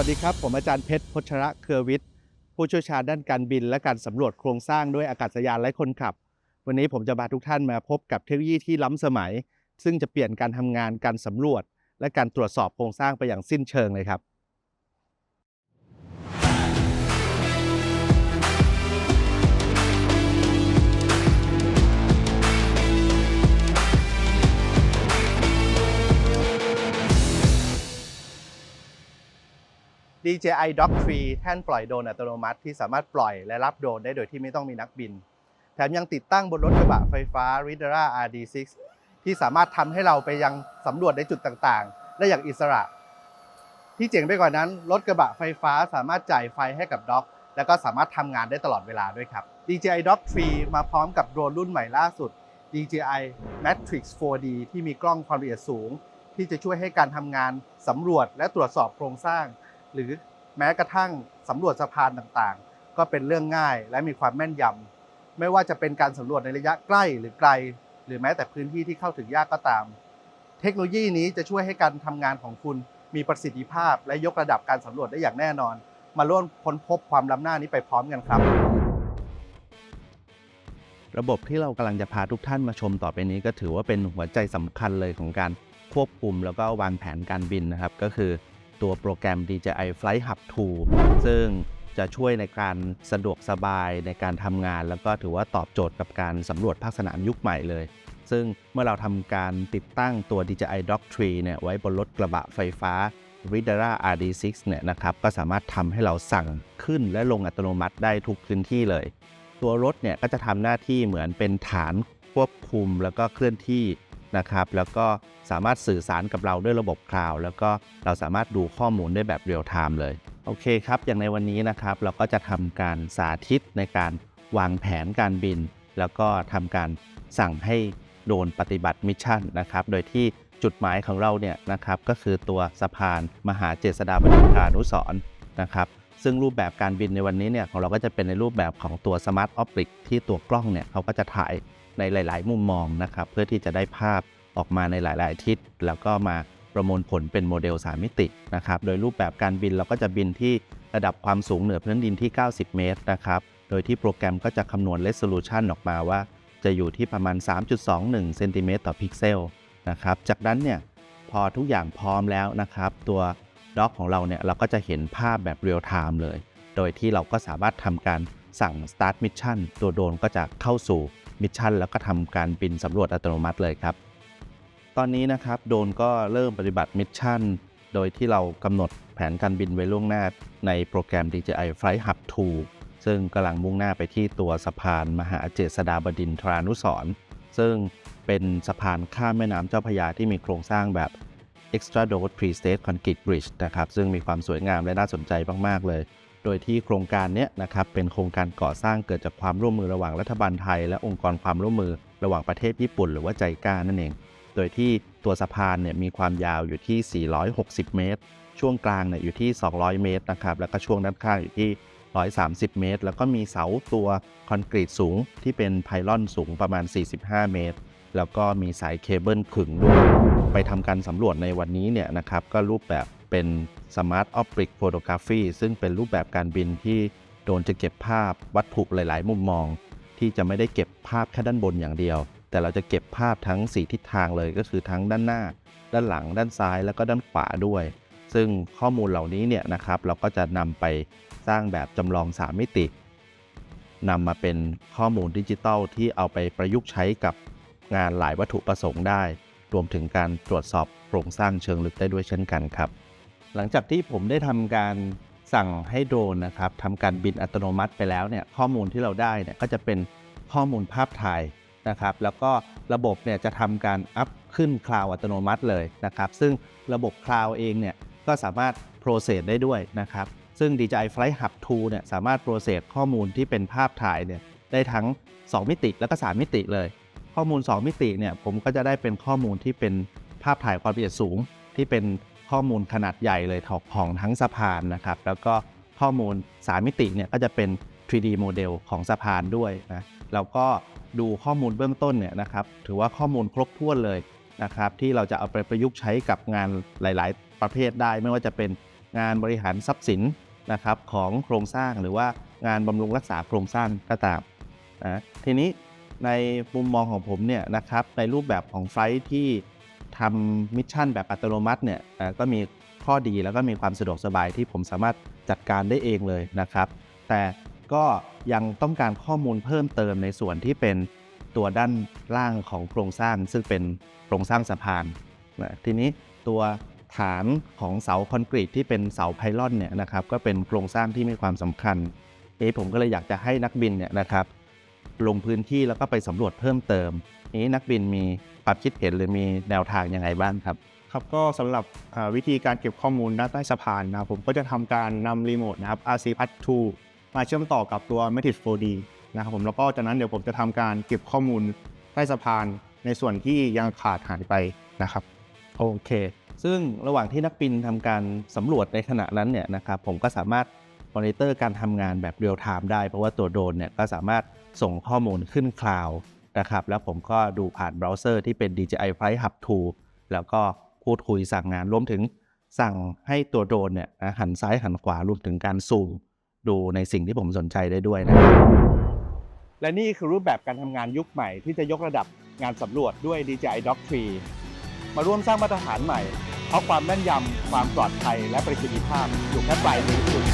วัสดีครับ ผมอาจารย์เพชรพชระเครือวิทย์ ผู้เชี่ยวชาญด้านการบิน และการสำรวจโครงสร้างด้วยอากาศยานไร้คนขับ วันนี้ผมจะพาทุกท่านมาพบกับเทคโนโลยีที่ล้ำสมัย ซึ่งจะเปลี่ยนการทำงานการสำรวจ และการตรวจสอบโครงสร้างไปอย่างสิ้นเชิงเลยครับ DJI Dock 3 แท่นปล่อยโดรนอัตโนมัติที่สามารถปล่อยและรับโดรนได้โดยที่ไม่ต้องมีนักบิน แถมยังติดตั้งบนรถกระบะไฟฟ้า r i d e r a RD6 ที่สามารถทำให้เราไปยังสำรวจในจุดต่างๆ ได้อย่างอิสระ ที่เจ๋งไปกว่านั้น รถกระบะไฟฟ้าสามารถจ่ายไฟให้กับด็อก แล้วก็สามารถทำงานได้ตลอดเวลาด้วยครับ DJI Dock 3 มาพร้อมกับโดรนรุ่นใหม่ล่าสุด DJI Matrix 4D ที่มีกล้องความละเอียดสูง ที่จะช่วยให้การทำงานสำรวจและตรวจสอบโครงสร้าง หรือแม้กระทั่งสำรวจสะพานต่างๆ ก็เป็นเรื่องง่ายและมีความแม่นยำไม่ว่าจะเป็นการสำรวจในระยะใกล้หรือไกล หรือแม้แต่พื้นที่ที่เข้าถึงยากก็ตาม เทคโนโลยีนี้จะช่วยให้การทำงานของคุณมีประสิทธิภาพ และยกระดับการสำรวจได้อย่างแน่นอน มาร่วมค้นพบความล้ำหน้านี้ไปพร้อมกันครับระบบที่เรากำลังจะพาทุกท่านมาชมต่อไปนี้ก็ถือว่าเป็นหัวใจสำคัญเลยของการควบคุมแล้วก็วางแผนการบินนะครับ ก็คือ ตัวโปรแกรม DJI Flight Hub 2 ซึ่งจะช่วยในการสะดวกสบายในการทำงาน แล้วก็ถือว่าตอบโจทย์กับการสำรวจภาคสนามยุคใหม่เลย ซึ่งเมื่อเราทำการติดตั้งตัว DJI Dock 3เนี่ยไว้บนรถกระบะไฟฟ้า r i d e r a RD6 เนี่ยนะครับก็สามารถทำให้เราสั่งขึ้นและลงอัตโนมัติได้ทุกพื้นที่เลย ตัวรถเนี่ยก็จะทำหน้าที่เหมือนเป็นฐานควบคุมแล้วก็เคลื่อนที่ นะครับ แล้วก็สามารถสื่อสารกับเราด้วยระบบคลาวด์แล้วก็เราสามารถดูข้อมูลได้แบบเรียลไทม์เลย โอเคครับ อย่างในวันนี้นะครับ เราก็จะทำการสาธิตในการวางแผนการบิน แล้วก็ทำการสั่งให้โดนปฏิบัติมิชชั่นนะครับ โดยที่จุดหมายของเราเนี่ยนะครับก็คือตัวสะพานมหาเจษฎาบดินทรานุสรณ์นะครับซึ่งรูปแบบการบินในวันนี้เนี่ยของเราก็จะเป็นในรูปแบบของตัว Smart Optic ที่ตัวกล้องเนี่ยเขาก็จะถ่าย ในหลาย ๆ มุมมองนะครับ เพื่อที่จะได้ภาพออกมาในหลาย ๆ ทิศแล้วก็มาประมวลผลเป็นโมเดล 3 มิตินะครับ โดยรูปแบบการบินเราก็จะบินที่ระดับความสูงเหนือพื้นดินที่ 90 เมตรนะครับ โดยที่โปรแกรมก็จะคำนวณ resolution ออกมาว่า จะอยู่ที่ประมาณ 3.21เซนติเมตรต่อพิกเซลนะครับ จากนั้นเนี่ยพอทุกอย่างพร้อมแล้วนะครับ ตัวด็อกของเราเนี่ยเราก็จะเห็นภาพแบบเรียลไทม์เลย โดยที่เราก็สามารถทำการสั่ง start mission ตัวโดรนก็จะเข้าสู่ มิชชั่นแล้วก็ทำการบินสำรวจอัตโนมัติเลยครับ ตอนนี้นะครับโดนก็เริ่มปฏิบัติมิชชั่น โดยที่เรากำหนดแผนการบินไว้ล่วงหน้าในโปรแกรม DJI Flight Hub 2 ซึ่งกำลังมุ่งหน้าไปที่ตัวสะพานมหาเจษฎาบดินทรานุสรซึ่งเป็นสะพานข้ามแม่น้ำเจ้าพระยาที่มีโครงสร้างแบบ Extra d o t Pre-State Concrete Bridge นะครับ ซึ่งมีความสวยงามและน่าสนใจมาก ๆ เลย โดยที่โครงการนี้นะครับเป็นโครงการก่อสร้างเกิดจากความร่วมมือระหว่างรัฐบาลไทย และองค์กรความร่วมมือระหว่างประเทศญี่ปุ่น หรือว่าใจก้านั่นเอง โดยที่ตัวสะพานเนี่ยมีความยาวอยู่ที่ 460 เมตร ช่วงกลางเนี่ยอยู่ที่ 200 เมตรนะครับแล้วก็ช่วงด้านข้างอยู่ที่ 130 เมตร แล้วก็มีเสาตัวคอนกรีตสูงที่เป็นไพลอนสูงประมาณ 45 เมตร แล้วก็มีสายเคเบิลขึงด้วยไปทำการสำรวจในวันนี้เนี่ยนะครับก็รูปแบบ เป็น Smart Optic Photography ซึ่งเป็นรูปแบบการบินที่โดนจะเก็บภาพวัตถุหลาย ๆ มุมมอง ที่จะไม่ได้เก็บภาพแค่ด้านบนอย่างเดียว แต่เราจะเก็บภาพทั้ง 4 ทิศทางเลยก็คือทั้งด้านหน้า ด้านหลัง ด้านซ้าย แล้วก็ด้านขวาด้วย ซึ่งข้อมูลเหล่านี้เนี่ยนะครับเราก็จะนำไปสร้างแบบจำลอง 3 มิตินำมาเป็นข้อมูลดิจิตอลที่เอาไปประยุกต์ใช้กับงานหลายวัตถุประสงค์ได้ รวมถึงการตรวจสอบโครงสร้างเชิงลึกได้ด้วยเช่นกันครับ หลังจากที่ผมได้ทำการสั่งให้โดรนนะครับทำการบินอัตโนมัติไปแล้วเนี่ยข้อมูลที่เราได้เนี่ยก็จะเป็นข้อมูลภาพถ่ายนะครับ แล้วก็ระบบเนี่ยจะทำการอัพขึ้นคลาวอัตโนมัติเลยนะครับ ซึ่งระบบคลาวเองเนี่ยก็สามารถโปรเซสได้ด้วยนะครับ ซึ่ง DJI Flight Hub 2เนี่ยสามารถโปรเซสข้อมูลที่เป็นภาพถ่ายเนี่ยได้ทั้ง 2 มิติแล้วก็ 3 มิติเลย ข้อมูล 2 มิติเนี่ยผมก็จะได้เป็นข้อมูลที่เป็นภาพถ่ายความละเอียดสูงที่เป็น ข้อมูลขนาดใหญ่เลยของของทั้งสะพานนะครับ แล้วก็ข้อมูล 3 มิติเนี่ยก็จะเป็น 3D โมเดลของสะพานด้วยนะแล้วก็ดูข้อมูลเบื้องต้นเนี่ยนะครับ ถือว่าข้อมูลครบถ้วนเลยนะครับ ที่เราจะเอาไปประยุกต์ใช้กับงานหลาย ๆ ประเภทได้ ไม่ว่าจะเป็นงานบริหารทรัพย์สินนะครับของโครงสร้างหรือว่างานบำรุงรักษาโครงสร้างก็ตามนะทีนี้ในมุมมองของผมเนี่ยนะครับในรูปแบบของไฟที่ ทำมิชชั่นแบบอัตโนมัติเนี่ยก็มีข้อดีแล้วก็มีความสะดวกสบายที่ผมสามารถจัดการได้เองเลยนะครับ แต่ก็ยังต้องการข้อมูลเพิ่มเติมในส่วนที่เป็นตัวด้านล่างของโครงสร้าง ซึ่งเป็นโครงสร้างสะพานนะทีนี้ตัวฐานของเสาคอนกรีตที่เป็นเสาไพลอนเนี่ยนะครับก็เป็นโครงสร้างที่มีความสำคัญเอผมก็เลยอยากจะให้นักบินเนี่ยนะครับ ลงพื้นที่แล้วก็ไปสำรวจเพิ่มเติม นี้นักบินมีความคิดเห็นหรือมีแนวทางยังไงบ้างครับ ครับก็สำหรับวิธีการเก็บข้อมูลด้านใต้สะพานนะครับผมก็จะทำการนำรีโมทนะครับ RC p a t 2มาเชื่อมต่อกับตัว Matrix 4D นะครับผมแล้วก็จากนั้นเดี๋ยวผมจะทำการเก็บข้อมูลใต้สะพานในส่วนที่ยังขาดหายไปนะครับ โอเค ซึ่งระหว่างที่นักบินทำการสำรวจในขณะนั้นเนี่ยนะครับผมก็สามารถ มอนิเตอร์การทำงานแบบเรียลไทม์ได้ เพราะว่าตัวโดรนเนี่ยก็สามารถส่งข้อมูลขึ้นคลาวด์นะครับ แล้วผมก็ดูผ่านเบราว์เซอร์ที่เป็น DJI Flight Hub 2 แล้วก็พูดคุยสั่งงานรวมถึงสั่งให้ตัวโดรนเนี่ยนะหันซ้ายหันขวารวมถึงการซูมดูในสิ่งที่ผมสนใจได้ด้วยนะครับและนี่คือรูปแบบการทำงานยุคใหม่ที่จะยกระดับงานสำรวจด้วย DJI Dock 3 มาร่วมสร้างมาตรฐานใหม่ เพราะความแม่นยำความปลอดภัยและประสิทธิภาพอยู่แค่ปลายนิ้วคุณ